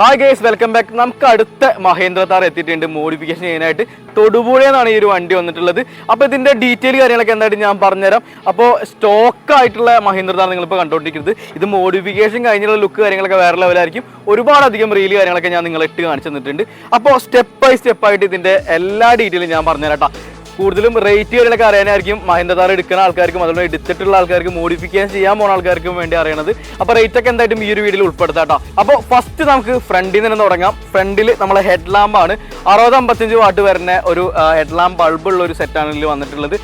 Hi guys welcome back നമുക്ക് അടുത്ത മഹേന്ദ്ര താർ എത്തിയിട്ടുണ്ട്. മോഡിഫിക്കേഷൻ ചെയ്യാനായിട്ട്. തൊടുപുഴയെന്നാണ് ഈ ഒരു വണ്ടി വന്നിട്ടുള്ളത്. അപ്പോൾ ഇതിന്റെ ഡീറ്റെയിൽ കാര്യങ്ങളൊക്കെ എന്തായിട്ട് ഞാൻ പറഞ്ഞുതരാം. അപ്പോൾ സ്റ്റോക്ക് ആയിട്ടുള്ള മഹേന്ദ്ര താർ നിങ്ങളിപ്പോൾ കണ്ടുകൊണ്ടിരിക്കുന്നത് ഇത് മോഡിഫിക്കേഷൻ കഴിഞ്ഞുള്ള ലുക്ക് കാര്യങ്ങളൊക്കെ വേറെ ലെവലായിരിക്കും ഒരുപാടധികം റീൽ കാര്യങ്ങളൊക്കെ ഞാൻ നിങ്ങളെ ഇട്ട് കാണിച്ചു തന്നിട്ടുണ്ട്. അപ്പോൾ സ്റ്റെപ്പ് ബൈ സ്റ്റെപ്പായിട്ട് ഇതിന്റെ എല്ലാ ഡീറ്റെയിലും ഞാൻ പറഞ്ഞുതരാം ട്ടോ. കൂടുതലും റേറ്റ് കാര്യങ്ങളൊക്കെ അറിയാനായിരിക്കും മഹിന്ദ താർ എടുക്കുന്ന ആൾക്കാർക്കും അതുപോലെ എടുത്തിട്ടുള്ള ആൾക്കാർക്കും മോഡിഫിക്കേഷൻ ചെയ്യാൻ പോകുന്ന ആൾക്കാർക്കും വേണ്ടി അറിയണത്. അപ്പോൾ റേറ്റ് ഒക്കെ എന്തായിട്ടും ഈ ഒരു വീഡിയോയിൽ ഉൾപ്പെടുത്താം കേട്ടോ അപ്പോൾ ഫസ്റ്റ് നമുക്ക് ഫ്രണ്ടിൽ നിന്ന് തുടങ്ങാം. ഫ്രണ്ടിൽ നമ്മളെ ഹെഡ് ലാമ്പാണ് അറുപത് അമ്പത്തഞ്ച് വാട്ട് വരുന്ന ഒരു ഹെഡ് ലാമ്പ് ബൾബ് ഉള്ള ഒരു സെറ്റാണ് ഇതിൽ വന്നിട്ടുള്ളത്.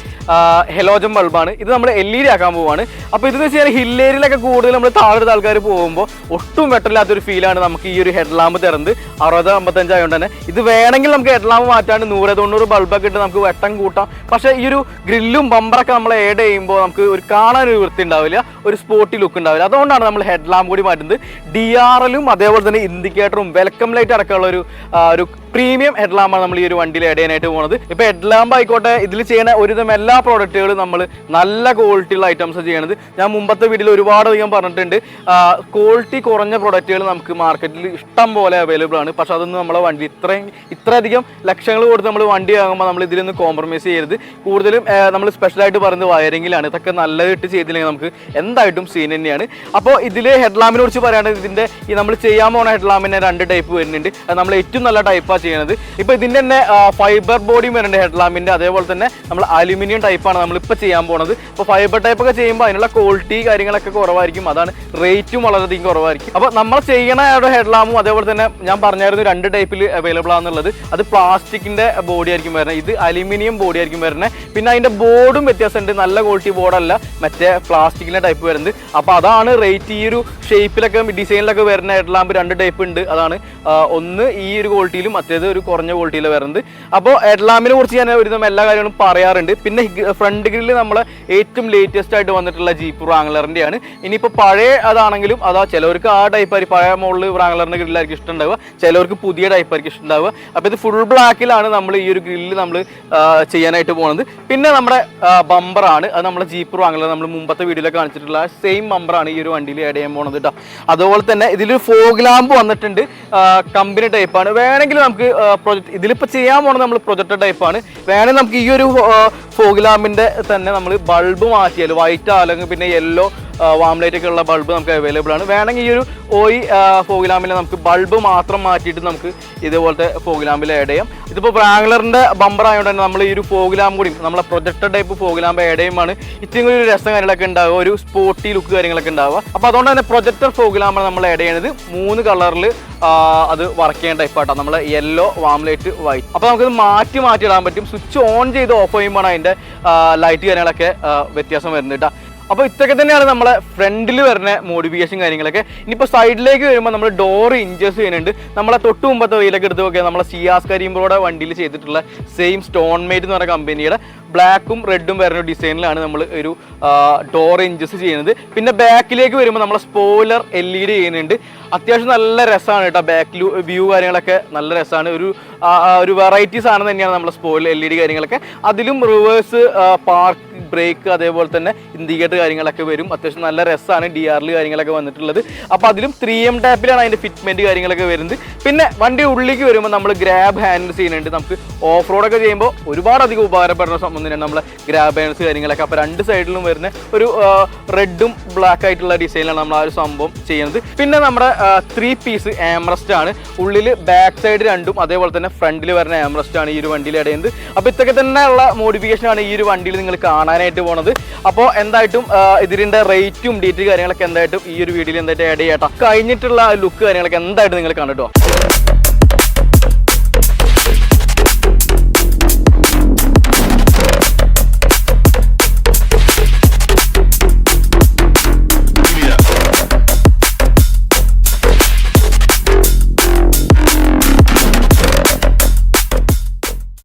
ഹെലോജൻ ബൾബാണ് ഇത് നമ്മൾ എൽ ഇ ഡി ആക്കാൻ പോവാണ്. അപ്പോൾ ഇതെന്ന് വെച്ച് കഴിഞ്ഞാൽ ഹില്ലേരിയിലൊക്കെ കൂടുതൽ നമ്മൾ താഴെ ആൾക്കാർ പോകുമ്പോൾ ഒട്ടും വെട്ടമില്ലാത്തൊരു ഫീലാണ് നമുക്ക് ഈ ഒരു ഹെഡ് ലാമ്പ് തരുന്നത്. അറുപത് അമ്പത്തഞ്ച് ആയതുകൊണ്ട് തന്നെ. ഇത് വേണമെങ്കിൽ നമുക്ക് ഹെഡ് ലാമ്പ് മാറ്റാണ്ട് നൂറ് തൊണ്ണൂറ് ബൾബൊക്കെ ഇട്ട് നമുക്ക് വെട്ടം കൂട്ടാം. പക്ഷേ ഈ ഒരു ഗ്രില്ലും ബമ്പറൊക്കെ നമ്മൾ ഏഡ് ചെയ്യുമ്പോൾ നമുക്ക് ഒരു കാണാൻ ഒരു വൃത്തി ഉണ്ടാവില്ല ഒരു സ്പോട്ടി ലുക്ക് ഉണ്ടാവില്ല. അതുകൊണ്ടാണ് നമ്മൾ ഹെഡ് ലാമ്പ് കൂടി മാറ്റുന്നത്. ഡി എല്ലും അതേപോലെ തന്നെ ഇൻഡിക്കേറ്ററും വെൽക്കം ലൈറ്റ് അടക്കമുള്ള ഒരു ഒരു പ്രീമിയം ഹെഡ് ലാമ്പാണ് നമ്മൾ ഈ ഒരു വണ്ടിയിൽ ആഡ് ചെയ്യാനായിട്ട് പോകുന്നത് ഇപ്പോൾ ഹെഡ് ലാമ്പ് ആയിക്കോട്ടെ ഇതിൽ ചെയ്യുന്ന ഒരുവിധം എല്ലാ പ്രോഡക്റ്റുകളും നമ്മൾ നല്ല ക്വാളിറ്റിയുള്ള ഐറ്റംസ് ചെയ്യണത്. ഞാൻ മുമ്പത്തെ വീഡിയോയിൽ ഒരുപാട് അധികം പറഞ്ഞിട്ടുണ്ട്. ക്വാളിറ്റി കുറഞ്ഞ പ്രോഡക്റ്റുകൾ നമുക്ക് മാർക്കറ്റിൽ ഇഷ്ടം പോലെ അവൈലബിൾ ആണ്. പക്ഷെ അതൊന്നും നമ്മളെ വണ്ടി ഇത്രയും ഇത്രയധികം ലക്ഷങ്ങൾ കൊടുത്ത് നമ്മൾ വണ്ടി ആകുമ്പോൾ നമ്മൾ ഇതിലൊന്ന് കോംപ്രമൈസ് ചെയ്യരുത്. കൂടുതലും നമ്മൾ സ്പെഷ്യലായിട്ട് പറയുന്നത് വയറിങ്ങിലാണ് ഇതൊക്കെ നല്ലതായിട്ട് ചെയ്തില്ലെങ്കിൽ നമുക്ക് എന്തായിട്ടും സീൻ തന്നെയാണ്. അപ്പോൾ ഇതിൽ ഹെഡ് ലാമ്പിനെ കുറിച്ച് പറയുകയാണെങ്കിൽ ഇതിന്റെ ഈ നമ്മൾ ചെയ്യാൻ പോകുന്ന ഹെഡ് ലാമ്പിന് രണ്ട് ടൈപ്പ് വരുന്നുണ്ട്. നമ്മൾ ഏറ്റവും നല്ല ടൈപ്പാണ് ചെയ്യുന്നത് ഇപ്പോൾ ഇതിന്റെ തന്നെ ഫൈബർ ബോഡിയും വരുന്നുണ്ട് ഹെഡ് ലാമ്പിന്റെ അതേപോലെ തന്നെ നമ്മൾ അലുമിനിയം ടൈപ്പാണ് നമ്മളിപ്പോൾ ചെയ്യാൻ പോകുന്നത് അപ്പോൾ ഫൈബർ ടൈപ്പൊക്കെ ചെയ്യുമ്പോൾ അതിനുള്ള ക്വാളിറ്റി കാര്യങ്ങളൊക്കെ കുറവായിരിക്കും. അതാണ് റേറ്റും വളരെയധികം കുറവായിരിക്കും. അപ്പോൾ നമ്മൾ ചെയ്യണ ഒരു ഹെഡ് ലാമ്പും അതേപോലെ തന്നെ ഞാൻ പറഞ്ഞായിരുന്നു രണ്ട് ടൈപ്പിൽ അവൈലബിൾ ആണെന്നുള്ളത്. അത് പ്ലാസ്റ്റിക്കിന്റെ ബോഡി ആയിരിക്കും വരുന്നത്. ഇത് അലുമിനിയം ബോഡി ആയിരിക്കും വരുന്നത് പിന്നെ അതിന്റെ ബോർഡും വ്യത്യാസമുണ്ട്. നല്ല ക്വാളിറ്റി ബോർഡല്ല. മറ്റേ പ്ലാസ്റ്റിക്കിന്റെ ടൈപ്പ് വരുന്നത്. അപ്പോൾ അതാണ് റേറ്റ് ഈ ഒരു ഷേപ്പിലൊക്കെ ഡിസൈനിലൊക്കെ വരുന്ന ഹെഡ്ലാമ്പ് രണ്ട് ടൈപ്പ് ഉണ്ട്. അതാണ് ഒന്ന് ഈ ഒരു ക്വാളിറ്റിയിലും മറ്റേത് ഒരു കുറഞ്ഞ ക്വാളിറ്റിയിൽ വരുന്നത്. അപ്പോൾ ഹെഡ്ലാമ്പിനെ കുറിച്ച് ഞാൻ ഒരുവിധം എല്ലാ കാര്യങ്ങളും പറയാറുണ്ട്. പിന്നെ ഫ്രണ്ട് ഗ്രില്ല് നമ്മൾ ഏറ്റവും ലേറ്റസ്റ്റ് ആയിട്ട് വന്നിട്ടുള്ള ജീപ്പ് റാങ്ലറിന്റെയാണ് ഇനിയിപ്പോൾ പഴയ അതാണെങ്കിലും അതാ ചിലവർക്ക് ആ ടൈപ്പ് ആയിരിക്കും. പഴയ മോളിൽ റാങ്ലറിന്റെ ഗ്രില്ലായിരിക്കും ഇഷ്ടം ഉണ്ടാവുക ചിലവർക്ക് പുതിയ ടൈപ്പ് ആയിരിക്കും ഇഷ്ടം ഉണ്ടാവുക അപ്പോൾ ഇത് ഫുൾ ബ്ലാക്കിലാണ് നമ്മൾ ഈ ഒരു ഗ്രില്ല് നമ്മൾ ചെയ്യാനായിട്ട് പോകുന്നത്. പിന്നെ നമ്മുടെ ബമ്പറാണ്. അത് നമ്മുടെ ജീപ്പ് വാങ്ങല. നമ്മൾ മുമ്പത്തെ വീഡിയോയിൽ കാണിച്ചിട്ടുള്ള സെയിം ബമ്പറാണ് ഈ ഒരു വണ്ടിയിൽ ആഡ് ചെയ്യാൻ പോകുന്നത് കേട്ടോ അതുപോലെ തന്നെ ഇതിലൊരു ഫോഗ് ലാമ്പ് വന്നിട്ടുണ്ട്. കമ്പനി ടൈപ്പാണ് വേണമെങ്കിൽ നമുക്ക് പ്രൊജക്ട് ഇതിലിപ്പോൾ ചെയ്യാൻ പോകുന്നത് നമ്മൾ പ്രൊജക്ട് ടൈപ്പാണ് വേണമെങ്കിൽ നമുക്ക് ഈ ഒരു ഫോഗ് ലാമ്പിന്റെ തന്നെ നമ്മൾ ബൾബ് മാറ്റിയാൽ വൈറ്റ് അല്ലെങ്കിൽ പിന്നെ യെല്ലോ വാം ലൈറ്റ് ഒക്കെ ഉള്ള ബൾബ് നമുക്ക് അവൈലബിൾ ആണ്. വേണമെങ്കിൽ ഈ ഒരു ഓയി ഫോഗ് നമുക്ക് ബൾബ് മാത്രം മാറ്റിയിട്ട് നമുക്ക് ഇതേപോലത്തെ ഫോഗ് ലാമ്പിൽ ആഡ് ചെയ്യാം. ഇതിപ്പോൾ ബ്രാംഗ്ലറിന്റെ ബമ്പർ ആയതുകൊണ്ട് തന്നെ നമ്മൾ ഈ ഒരു ഫോഗ് ലാമ്പ് കൂടി നമ്മളെ projector type fog lamp add ചെയ്യുമ്പോൾ കൂടി ഒരു രസം കാര്യങ്ങളൊക്കെ ഉണ്ടാവുക ഒരു സ്പോട്ടി ലുക്ക് കാര്യങ്ങളൊക്കെ ഉണ്ടാവുക. അപ്പോൾ അതുകൊണ്ട് തന്നെ പ്രൊജക്ടർ ഫോഗ് ലാമ്പാണ് നമ്മൾ ആഡ് ചെയ്യുന്നത് മൂന്ന് കളറിൽ അത് വർക്ക് ചെയ്യാൻ ടൈപ്പാട്ടോ നമ്മൾ യെല്ലോ വാംലൈറ്റ് വൈറ്റ് അപ്പോൾ നമുക്കത് മാറ്റി മാറ്റി ഇടാൻ പറ്റും. സ്വിച്ച് ഓൺ ചെയ്ത് ഓഫ് ചെയ്യുമ്പോൾ അതിന്റെ ലൈറ്റ് കാര്യങ്ങളൊക്കെ വ്യത്യാസം വരുന്നത് കേട്ടോ അപ്പോൾ ഇതൊക്കെ തന്നെയാണ് നമ്മളെ ഫ്രണ്ടിൽ വരുന്ന മോഡിഫിക്കേഷൻ കാര്യങ്ങളൊക്കെ. ഇനിയിപ്പോൾ സൈഡിലേക്ക് വരുമ്പോൾ നമ്മൾ ഡോർ ഇഞ്ചസ് ചെയ്യുന്നുണ്ട്. നമ്മളെ തൊട്ട് മുമ്പത്തെ വെയിലൊക്കെ എടുത്ത് നോക്കിയാൽ നമ്മളെ സിയാസ് കരീംബ്രോടെ വണ്ടിയിൽ ചെയ്തിട്ടുള്ള സെയിം സ്റ്റോൺ മേറ്റ് എന്ന് പറയുന്ന കമ്പനിയുടെ ബ്ലാക്കും റെഡും വരുന്ന ഡിസൈനിലാണ് നമ്മൾ ഒരു ഡോർ ഇഞ്ചസ് ചെയ്യുന്നത്. പിന്നെ ബാക്കിലേക്ക് വരുമ്പോൾ നമ്മളെ സ്പോയിലർ എൽ ഇ ഡി ചെയ്യുന്നുണ്ട്. അത്യാവശ്യം നല്ല രസമാണ് കേട്ടോ ബാക്ക് വ്യൂ കാര്യങ്ങളൊക്കെ. നല്ല രസമാണ്. ഒരു ഒരു വെറൈറ്റി സാധനം തന്നെയാണ് നമ്മളെ സ്പോയിലർ എൽ ഇ ഡി കാര്യങ്ങളൊക്കെ. അതിലും റിവേഴ്സ് പാർക്ക് ബ്രേക്ക് അതേപോലെ തന്നെ ഇൻഡിക്കേറ്റർ കാര്യങ്ങളൊക്കെ വരും. അത്യാവശ്യം നല്ല രസമാണ് ഡി ആറിൽ കാര്യങ്ങളൊക്കെ വന്നിട്ടുള്ളത്. അപ്പോൾ അതിലും ത്രീ എം ടാപ്പിലാണ് അതിന്റെ ഫിറ്റ്മെന്റ് കാര്യങ്ങളൊക്കെ വരുന്നത്. പിന്നെ വണ്ടി ഉള്ളിലേക്ക് വരുമ്പോൾ നമ്മൾ ഗ്രാബ് ഹാൻഡിൽ ചെയ്യുന്നുണ്ട്. നമുക്ക് ഓഫ് റോഡൊക്കെ ചെയ്യുമ്പോൾ ഒരുപാടധികം ഉപകാരപ്പെടുന്ന സംബന്ധം തന്നെയാണ് നമ്മൾ ഗ്രാബ് ഹാൻഡ്സ് കാര്യങ്ങളൊക്കെ. അപ്പോൾ രണ്ട് സൈഡിലും വരുന്ന ഒരു റെഡും ബ്ലാക്ക് ആയിട്ടുള്ള ഡിസൈനിലാണ് നമ്മൾ ആ ഒരു സംഭവം ചെയ്യുന്നത്. പിന്നെ നമ്മുടെ ത്രീ പീസ് ആംറസ്റ്റ് ആണ്. ഉള്ളിൽ ബാക്ക് സൈഡ് രണ്ടും അതേപോലെ തന്നെ ഫ്രണ്ടിൽ വരുന്ന ആംറസ്റ്റ് ആണ് ഈ ഒരു വണ്ടിയിൽ ഇടയുന്നത്. അപ്പോൾ ഇതൊക്കെ തന്നെയുള്ള മോഡിഫിക്കേഷനാണ് ഈ ഒരു വണ്ടിയിൽ നിങ്ങൾ കാണാനായിട്ട് പോണത്. അപ്പോൾ എന്തായിട്ടും ഇതിന്റെ റേറ്റും ഡീറ്റെയിൽ കാര്യങ്ങളൊക്കെ എന്തായിട്ടും ഈ ഒരു വീഡിയോയിൽ എന്തായിട്ട് ആഡ് ചെയ്യാട്ടോ കഴിഞ്ഞിട്ടുള്ള ലുക്ക് കാര്യങ്ങളൊക്കെ എന്തായിട്ട് നിങ്ങൾ കണ്ടിട്ടോ?